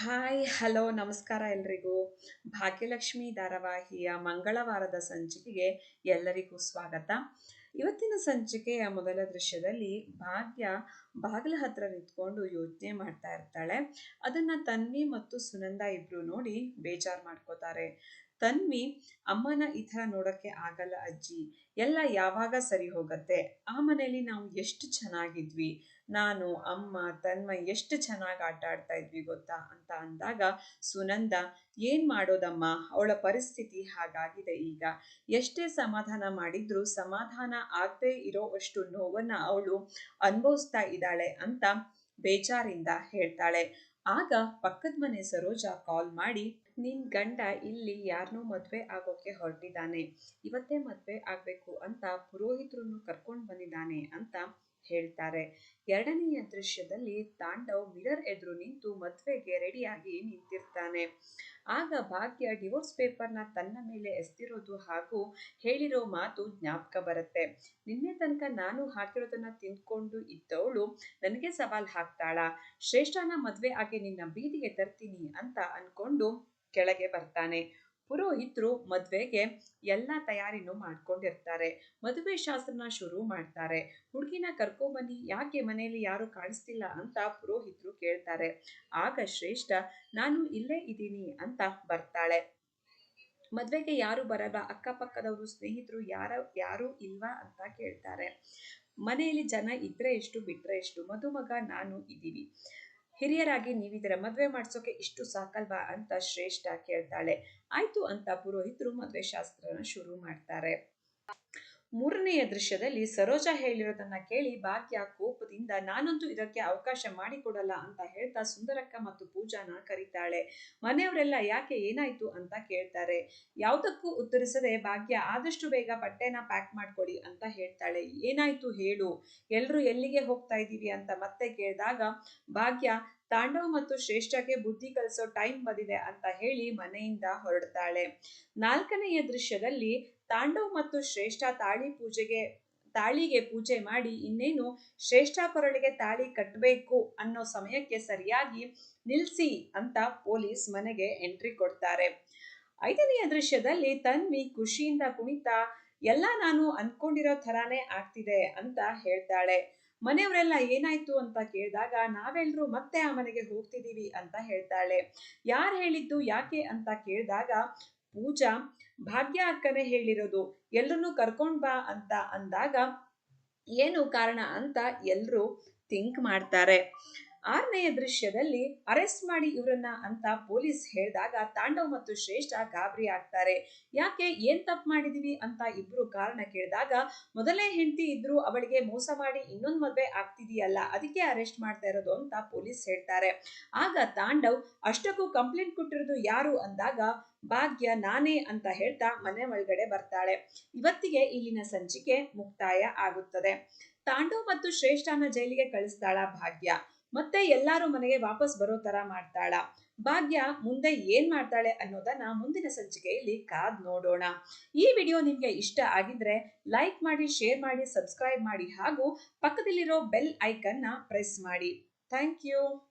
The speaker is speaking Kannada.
ಹಾಯ್ ಹಲೋ ನಮಸ್ಕಾರ ಎಲ್ರಿಗೂ. ಭಾಗ್ಯಲಕ್ಷ್ಮಿ ಧಾರಾವಾಹಿಯ ಮಂಗಳವಾರದ ಸಂಚಿಕೆಗೆ ಎಲ್ಲರಿಗೂ ಸ್ವಾಗತ. ಇವತ್ತಿನ ಸಂಚಿಕೆಯ ಮೊದಲ ದೃಶ್ಯದಲ್ಲಿ ಭಾಗ್ಯ ಬಾಗಿಲ ಹತ್ರ ನಿಂತ್ಕೊಂಡು ಯೋಚನೆ ಮಾಡ್ತಾ ಇರ್ತಾಳೆ. ಅದನ್ನ ತನ್ವಿ ಮತ್ತು ಸುನಂದ ಇಬ್ರು ನೋಡಿ ಬೇಜಾರು ಮಾಡ್ಕೋತಾರೆ. ತನ್ವಿ, ಅಮ್ಮನ ಈ ಥರ ನೋಡೋಕ್ಕೆ ಆಗಲ್ಲ ಅಜ್ಜಿ. ಎಲ್ಲ ಯಾವಾಗ ಸರಿ ಹೋಗತ್ತೆ? ಆ ಮನೆಯಲ್ಲಿ ನಾವು ಎಷ್ಟು ಚೆನ್ನಾಗಿದ್ವಿ. ನಾನು, ಅಮ್ಮ ತನ್ಮ ಎಷ್ಟು ಚೆನ್ನಾಗಿ ಆಟ ಆಡ್ತಾ ಇದ್ವಿ ಗೊತ್ತಾ? ಅಂತ ಅಂದಾಗ ಸುನಂದ, ಏನ್ ಮಾಡೋದಮ್ಮ? ಅವಳ ಪರಿಸ್ಥಿತಿ ಹಾಗಾಗಿದೆ ಈಗ. ಎಷ್ಟೇ ಸಮಾಧಾನ ಮಾಡಿದ್ರು ಸಮಾಧಾನ ಆಗದೆ ಇರೋ ಅಷ್ಟು ನೋವನ್ನ ಅವಳು ಅನುಭವಿಸ್ತಾ ಇದ್ದಾಳೆ ಅಂತ ಬೇಜಾರಿಂದ ಹೇಳ್ತಾಳೆ. ಆಗ ಪಕ್ಕದ ಮನೆ ಸರೋಜ ಕಾಲ್ ಮಾಡಿ ನಿನ್ ಗಂಡ ಇಲ್ಲಿ ಯಾರನ್ನೂ ಮದ್ವೆ ಆಗೋಕೆ ಹೊರಟಿದ್ದಾನೆ ಇವತ್ತೇ ಮದ್ವೆ ಆಗ್ಬೇಕು ಅಂತ ಪುರೋಹಿತರನ್ನು ಕರ್ಕೊಂಡು ಬಂದಿದ್ದಾನೆ ಅಂತ ಹೇಳ್ತಾರೆ. ಎರಡನೆಯ ದೃಶ್ಯದಲ್ಲಿ ತಾಂಡವ್ ಮಿರರ್ ಎದುರು ನಿಂತು ಮದ್ವೆಗೆ ರೆಡಿಯಾಗಿ ನಿಂತಿರ್ತಾನೆ. ಆಗ ಭಾಗ್ಯ ಡಿವೋರ್ಸ್ ಪೇಪರ್ನ ತನ್ನ ಮೇಲೆ ಎಸ್ತಿರೋದು ಹಾಗೂ ಹೇಳಿರೋ ಮಾತು ಜ್ಞಾಪಕ ಬರುತ್ತೆ. ನಿನ್ನೆ ತನಕ ನಾನು ಹಾಕಿರೋದನ್ನ ತಿಂದ್ಕೊಂಡು ಇದ್ದವಳು ನನಗೆ ಸವಾಲ್ ಹಾಕ್ತಾಳ. ಶ್ರೇಷ್ಠನ ಮದ್ವೆ ಆಗಿ ನಿನ್ನ ಬೀದಿಗೆ ತರ್ತೀನಿ ಅಂತ ಅನ್ಕೊಂಡು ಕೆಳಗೆ ಬರ್ತಾನೆ. ಪುರೋಹಿತರು ಮದುವೆಗೆ ಎಲ್ಲ ತಯಾರಿನೂ ಮಾಡ್ಕೊಂಡಿರ್ತಾರೆ. ಮದುವೆ ಶಾಸ್ತ್ರನ ಶುರು ಮಾಡ್ತಾರೆ. ಹುಡುಗಿನ ಕರ್ಕೊಂಬನ್ನಿ ಯಾಕೆ ಮನೆಯಲ್ಲಿ ಯಾರು ಕಾಣಿಸ್ತಿಲ್ಲ ಅಂತ ಪುರೋಹಿತರು ಕೇಳ್ತಾರೆ. ಆಗ ಶ್ರೇಷ್ಠ, ನಾನು ಇಲ್ಲೇ ಇದ್ದೀನಿ ಅಂತ ಬರ್ತಾಳೆ. ಮದುವೆಗೆ ಯಾರು ಬರಲ್ಲ, ಅಕ್ಕಪಕ್ಕದವರು, ಸ್ನೇಹಿತರು ಯಾರ, ಯಾರು ಇಲ್ವಾ ಅಂತ ಕೇಳ್ತಾರೆ. ಮನೆಯಲ್ಲಿ ಜನ ಇದ್ರೆ ಎಷ್ಟು, ಬಿಟ್ರೆ ಎಷ್ಟು? ಮದುಮಗ, ನಾನು ಇದ್ದೀವಿ ಹಿರಿಯರಾಗಿ ನೀವಿದರ ಮದುವೆ ಮಾಡಿಸೋಕೆ ಇಷ್ಟು ಸಾಕಲ್ವಾ ಅಂತ ಶ್ರೇಷ್ಠ ಕೇಳ್ತಾಳೆ. ಆಯ್ತು ಅಂತ ಪುರೋಹಿತರು ಮದುವೆ ಶಾಸ್ತ್ರನ ಶುರು ಮಾಡ್ತಾರೆ. ಮೂರನೆಯ ದೃಶ್ಯದಲ್ಲಿ ಸರೋಜ ಹೇಳಿರೋದನ್ನ ಕೇಳಿ ಭಾಗ್ಯ ಕೋಪದಿಂದ, ನಾನಂತೂ ಇದಕ್ಕೆ ಅವಕಾಶ ಮಾಡಿಕೊಡಲ್ಲ ಅಂತ ಹೇಳ್ತಾ ಸುಂದರಕ್ಕ ಮತ್ತು ಪೂಜಾನ ಕರೀತಾಳೆ. ಮನೆಯವರೆಲ್ಲ ಯಾಕೆ, ಏನಾಯ್ತು ಅಂತ ಕೇಳ್ತಾರೆ. ಯಾವುದಕ್ಕೂ ಉತ್ತರಿಸದೆ ಭಾಗ್ಯ, ಆದಷ್ಟು ಬೇಗ ಬಟ್ಟೆನ ಪ್ಯಾಕ್ ಮಾಡ್ಕೊಡಿ ಅಂತ ಹೇಳ್ತಾಳೆ. ಏನಾಯ್ತು ಹೇಳು, ಎಲ್ರು ಎಲ್ಲಿಗೆ ಹೋಗ್ತಾ ಇದ್ದೀವಿ ಅಂತ ಮತ್ತೆ ಕೇಳಿದಾಗ, ಭಾಗ್ಯ, ತಾಂಡವ್ ಮತ್ತು ಶ್ರೇಷ್ಠಗೆ ಬುದ್ಧಿ ಕಲಿಸೋ ಟೈಮ್ ಬಂದಿದೆ ಅಂತ ಹೇಳಿ ಮನೆಯಿಂದ ಹೊರಡ್ತಾಳೆ. ನಾಲ್ಕನೆಯ ದೃಶ್ಯದಲ್ಲಿ ತಾಂಡವ್ ಮತ್ತು ಶ್ರೇಷ್ಠ ತಾಳಿ ಪೂಜೆಗೆ, ತಾಳಿಗೆ ಪೂಜೆ ಮಾಡಿ ಇನ್ನೇನು ಶ್ರೇಷ್ಠ ಕೊರಳಿಗೆ ತಾಳಿ ಕಟ್ಟಬೇಕು ಅನ್ನೋ ಸಮಯಕ್ಕೆ ಸರಿಯಾಗಿ ನಿಲ್ಸಿ ಅಂತ ಪೊಲೀಸ್ ಮನೆಗೆ ಎಂಟ್ರಿ ಕೊಡ್ತಾರೆ. ಐದನೆಯ ದೃಶ್ಯದಲ್ಲಿ ತನ್ವಿ ಖುಷಿಯಿಂದ ಕುಣಿತ, ಎಲ್ಲ ನಾನು ಅನ್ಕೊಂಡಿರೋ ಥರಾನೇ ಆಗ್ತಿದೆ ಅಂತ ಹೇಳ್ತಾಳೆ. ಮನೆಯವರೆಲ್ಲ ಏನಾಯ್ತು ಅಂತ ಕೇಳಿದಾಗ ನಾವೆಲ್ಲರೂ ಮತ್ತೆ ಆ ಮನೆಗೆ ಹೋಗ್ತಿದೀವಿ ಅಂತ ಹೇಳ್ತಾಳೆ. ಯಾರು ಹೇಳಿದ್ದು ಯಾಕೆ ಅಂತ ಕೇಳಿದಾಗ ಪೂಜಾ, ಭಾಗ್ಯ ಅಕ್ಕನೇ ಹೇಳಿರೋದು, ಎಲ್ಲರನ್ನೂ ಕರ್ಕೊಂಡ್ ಬಾ ಅಂತ ಅಂದಾಗ ಏನು ಕಾರಣ ಅಂತ ಎಲ್ರು ಥಿಂಕ್ ಮಾಡ್ತಾರೆ. ಆರನೆಯ ದೃಶ್ಯದಲ್ಲಿ ಅರೆಸ್ಟ್ ಮಾಡಿ ಇವರನ್ನ ಅಂತ ಪೊಲೀಸ್ ಹೇಳಿದಾಗ ತಾಂಡವ್ ಮತ್ತು ಶ್ರೇಷ್ಠ ಗಾಬರಿ ಆಗ್ತಾರೆ. ಯಾಕೆ ಏನ್ ತಪ್ಪು ಮಾಡಿದೀವಿ ಅಂತ ಇಬ್ರು ಕಾರಣ ಕೇಳಿದಾಗ, ಮೊದಲೇ ಹೆಂಡತಿ ಇದ್ರು ಅವಳಿಗೆ ಮೋಸ ಮಾಡಿ ಇನ್ನೊಂದ್ ಮದ್ವೆ ಆಗ್ತಿದೆಯಲ್ಲ, ಅದಕ್ಕೆ ಅರೆಸ್ಟ್ ಮಾಡ್ತಾ ಇರೋದು ಅಂತ ಪೊಲೀಸ್ ಹೇಳ್ತಾರೆ. ಆಗ ತಾಂಡವ್, ಅಷ್ಟಕ್ಕೂ ಕಂಪ್ಲೇಂಟ್ ಕೊಟ್ಟಿರೋದು ಯಾರು? ಅಂದಾಗ, ಭಾಗ್ಯ, ನಾನೇ ಅಂತ ಹೇಳ್ತಾ ಮನೆ ಒಳಗಡೆ ಬರ್ತಾಳೆ. ಇವತ್ತಿಗೆ ಇಲ್ಲಿನ ಸಂಚಿಕೆ ಮುಕ್ತಾಯ ಆಗುತ್ತದೆ. ತಾಂಡವ್ ಮತ್ತು ಶ್ರೇಷ್ಠನ ಜೈಲಿಗೆ ಕಳಿಸ್ತಾಳ ಭಾಗ್ಯ. ಮತ್ತೆ ಎಲ್ಲರೂ ಮನೆಗೆ ವಾಪಸ್ ಬರೋ ತರ ಮಾಡ್ತಾಳ. ಭಾಗ್ಯ ಮುಂದೆ ಏನ್ ಮಾಡ್ತಾಳೆ ಅನ್ನೋದನ್ನ ಮುಂದಿನ ಸಂಚಿಕೆಯಲ್ಲಿ ಕಾದ್ ನೋಡೋಣ. ಈ ವಿಡಿಯೋ ನಿಮ್ಗೆ ಇಷ್ಟ ಆಗಿದ್ರೆ ಲೈಕ್ ಮಾಡಿ, ಶೇರ್ ಮಾಡಿ, ಸಬ್ಸ್ಕ್ರೈಬ್ ಮಾಡಿ ಹಾಗೂ ಪಕ್ಕದಲ್ಲಿರೋ ಬೆಲ್ ಐಕನ್ನ ಪ್ರೆಸ್ ಮಾಡಿ. Thank you.